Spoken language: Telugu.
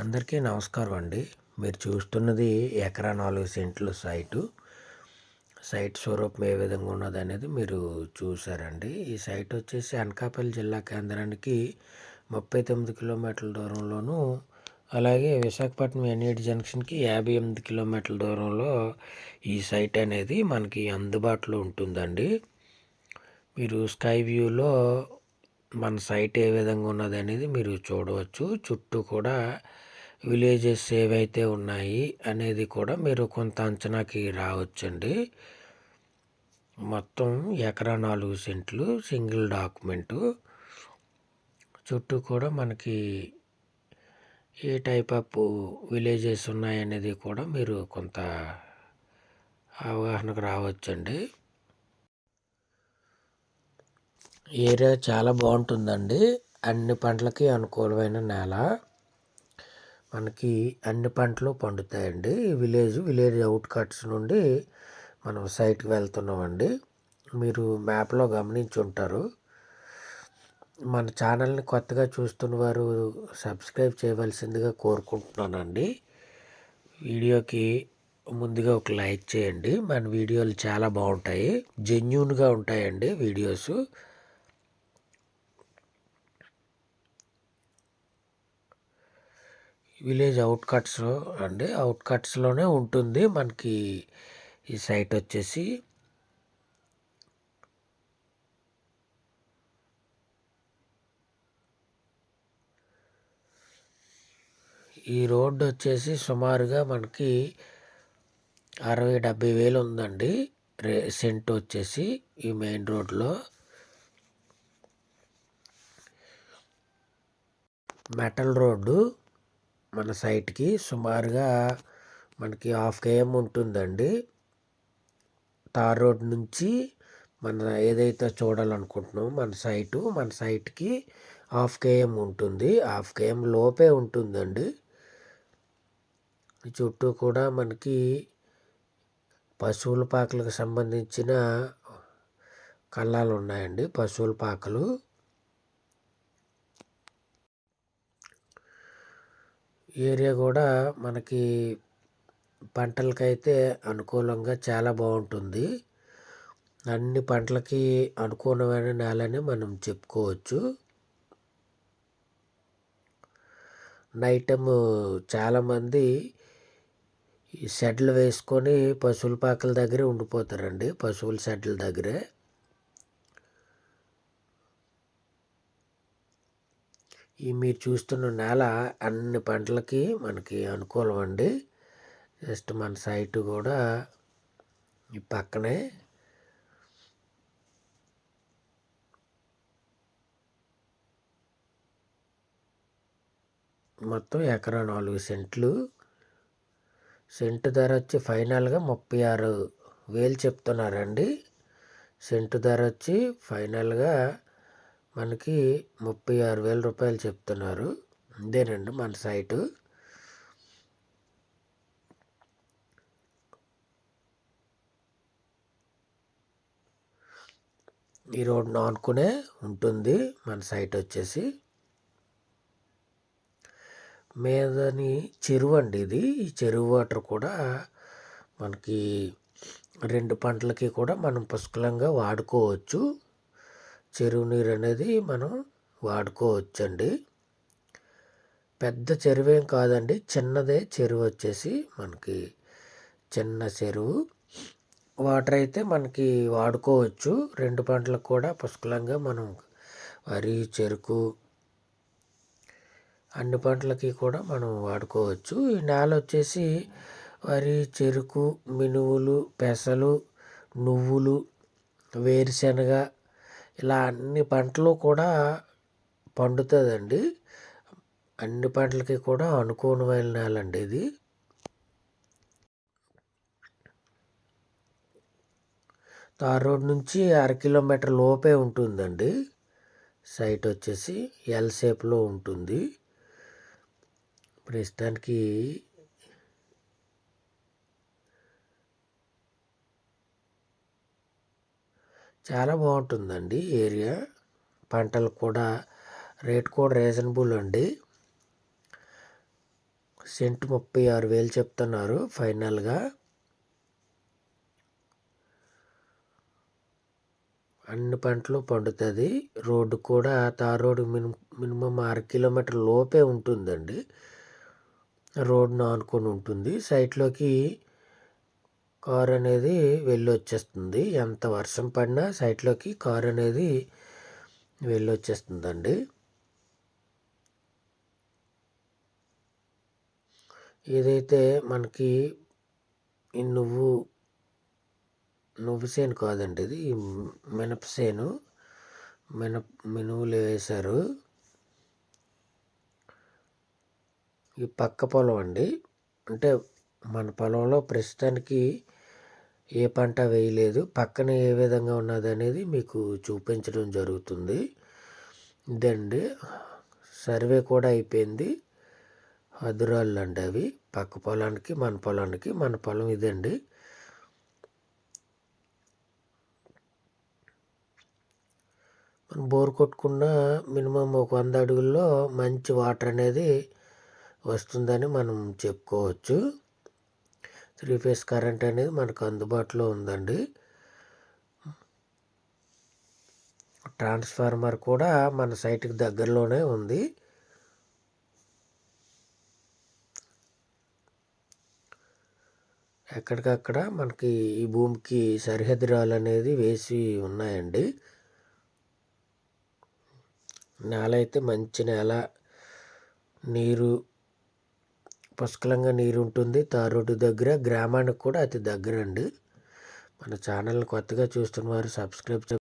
అందరికీ నమస్కారం అండి. మీరు చూస్తున్నది ఎకరా నాలుగు సెంట్లు సైటు. సైట్ స్వరూపం ఏ విధంగా ఉన్నది అనేది మీరు చూసారండి ఈ సైట్ వచ్చేసి అనకాపల్లి జిల్లా కేంద్రానికి ముప్పై తొమ్మిది కిలోమీటర్ల దూరంలోను అలాగే విశాఖపట్నం ఎన్ఈటి జంక్షన్కి యాభై ఎనిమిది కిలోమీటర్ల దూరంలో ఈ సైట్ అనేది మనకి అందుబాటులో ఉంటుందండి. మీరు స్కై వ్యూలో మన సైట్ ఏ విధంగా ఉన్నది అనేది మీరు చూడవచ్చు. చుట్టూ కూడా విలేజెస్ ఏవైతే ఉన్నాయి అనేది కూడా మీరు కొంత అంచనాకి రావచ్చండి. మొత్తం ఎకరా నాలుగు సెంట్లు సింగిల్ డాక్యుమెంటు. చుట్టూ కూడా మనకి ఏ టైప్ ఆఫ్ విలేజెస్ ఉన్నాయనేది కూడా మీరు కొంత అవగాహనకు రావచ్చండి. ఏరియా చాలా బాగుంటుందండి. అన్ని పంటలకి అనుకూలమైన నేల. మనకి అన్ని పంటలు పండుతాయండి. విలేజ్ విలేజ్ అవుట్ కట్స్ నుండి మనం సైట్కి వెళ్తున్నామండి. మీరు మ్యాప్లో గమనించి ఉంటారు మన ఛానల్ని కొత్తగా చూస్తున్న వారు సబ్స్క్రైబ్ చేయవలసిందిగా కోరుకుంటున్నానండి. వీడియోకి ముందుగా ఒక లైక్ చేయండి. మన వీడియోలు చాలా బాగుంటాయి. జెన్యున్గా ఉంటాయండి వీడియోస్. విలేజ్ అవుట్కట్స్లో అండి అవుట్కట్స్లోనే ఉంటుంది మనకి ఈ సైట్ వచ్చేసి. ఈ రోడ్డు వచ్చేసి సుమారుగా మనకి అరవై డెబ్బై వేలు ఉందండి. రే సెంట్ వచ్చేసి ఈ మెయిన్ రోడ్లో. Metal road. మన సైట్కి సుమారుగా మనకి హాఫ్ కేఎం ఉంటుందండి. తార్ రోడ్ నుంచి మన ఏదైతే చూడాలనుకుంటున్నామో మన సైటు మన సైట్కి హాఫ్ కేఎం ఉంటుంది. హాఫ్ కేఎం లోపే ఉంటుందండి. చుట్టూ కూడా మనకి పశువుల పాకలకు సంబంధించిన కళ్ళాలు ఉన్నాయండి పశువుల పాకలు. ఏరియా కూడా మనకి పంటలకైతే అనుకూలంగా చాలా బాగుంటుంది. అన్ని పంటలకి అనుకూలమైన నేలని మనం చెప్పుకోవచ్చు. నైట్ టైము చాలామంది ఈ షెడ్లు వేసుకొని పశువుల పాకల దగ్గరే ఉండిపోతారండి. పశువుల షెడ్ల దగ్గరే. ఈ మీరు చూస్తున్న నేల అన్ని పంటలకి మనకి అనుకూలం అండి జస్ట్ మన సైటు కూడా ఈ పక్కనే. మొత్తం ఎకరా నాలుగు సెంట్లు. సెంటు ధర వచ్చి ఫైనల్గా ముప్పై ఆరు వేలు చెప్తున్నారండి. సెంటు ధర వచ్చి ఫైనల్గా మనకి ముప్పై ఆరు వేల రూపాయలు చెప్తున్నారు. ఇదేనండి మన సైటు. ఈ రోడ్ను ఆనుకునే ఉంటుంది. మన సైట్ వచ్చేసి మీదని చెరువు అండి ఇది. ఈ చెరువు వాటర్ కూడా మనకి రెండు పంటలకి కూడా మనం పుష్కలంగా వాడుకోవచ్చు. చెరువు నీరు అనేది మనం వాడుకోవచ్చండి. పెద్ద చెరువు ఏం కాదండి చిన్నదే చెరువు వచ్చేసి మనకి చిన్న చెరువు. వాటర్ అయితే మనకి వాడుకోవచ్చు. రెండు పంటలకు కూడా పుష్కలంగా మనం వరి చెరుకు అన్ని పంటలకి కూడా మనం వాడుకోవచ్చు. ఈ నేల వచ్చేసి వరి చెరుకు మినువులు పెసలు నువ్వులు వేరుశనగ ఇలా అన్ని పంటలు కూడా పండుతుందండి. అన్ని పంటలకి కూడా అనుకూలమైన నేల అండి ఇది. తార్ రోడ్ నుంచి అర కిలోమీటర్ లోపే ఉంటుందండి. సైట్ వచ్చేసి ఎల్ షేప్లో ఉంటుంది. ప్రస్తుతానికి చాలా బాగుంటుందండి ఏరియా. పంటలు కూడా రేట్ కూడా రీజనబుల్ అండి. సెంట్ ముప్పై ఆరు వేలు చెప్తున్నారు ఫైనల్గా. అన్ని పంటలు పండుతుంది. రోడ్డు కూడా తార్ రోడ్డు మినిమం మినిమం ఆరు కిలోమీటర్ లోపే ఉంటుందండి. రోడ్డును ఆనుకొని ఉంటుంది. సైట్లోకి కార్ అనేది వెళ్ళి వచ్చేస్తుంది ఎంత వర్షం పడినా సైట్లోకి కార్ అనేది వెళ్ళి వచ్చేస్తుందండి ఏదైతే మనకి ఈ నువ్వు నువ్వు సేను కాదండి ఇది. మినప సేను మినప మినువులు వేశారు. ఈ పక్క పొలం అండి. అంటే మన పొలంలో ప్రస్తుతానికి ఏ పంట వేయలేదు పక్కన ఏ విధంగా ఉన్నది అనేది మీకు చూపించడం జరుగుతుంది. ఇదండి సర్వే కూడా అయిపోయింది. అదురాళ్ళు అండి అవి. పక్క పొలానికి మన పొలానికి మన పొలం ఇదండి. మనం బోర్ కొట్టుకున్న మినిమం ఒక వంద అడుగుల్లో మంచి వాటర్ అనేది వస్తుందని మనం చెప్పుకోవచ్చు. త్రీ ఫేస్ కరెంట్ అనేది మనకు అందుబాటులో ఉందండి. ట్రాన్స్ఫార్మర్ కూడా మన సైట్కి దగ్గరలోనే ఉంది. ఎక్కడికక్కడ మనకి ఈ భూమికి సరిహద్దురాలు అనేది వేసి ఉన్నాయండి. నేల అయితే మంచి నేల నీరు పుష్కలంగా నీరు ఉంటుంది తారోడ్డు దగ్గర గ్రామానికి కూడా అతి దగ్గర అండి మన ఛానల్ని కొత్తగా చూస్తున్న వారు సబ్స్క్రైబ్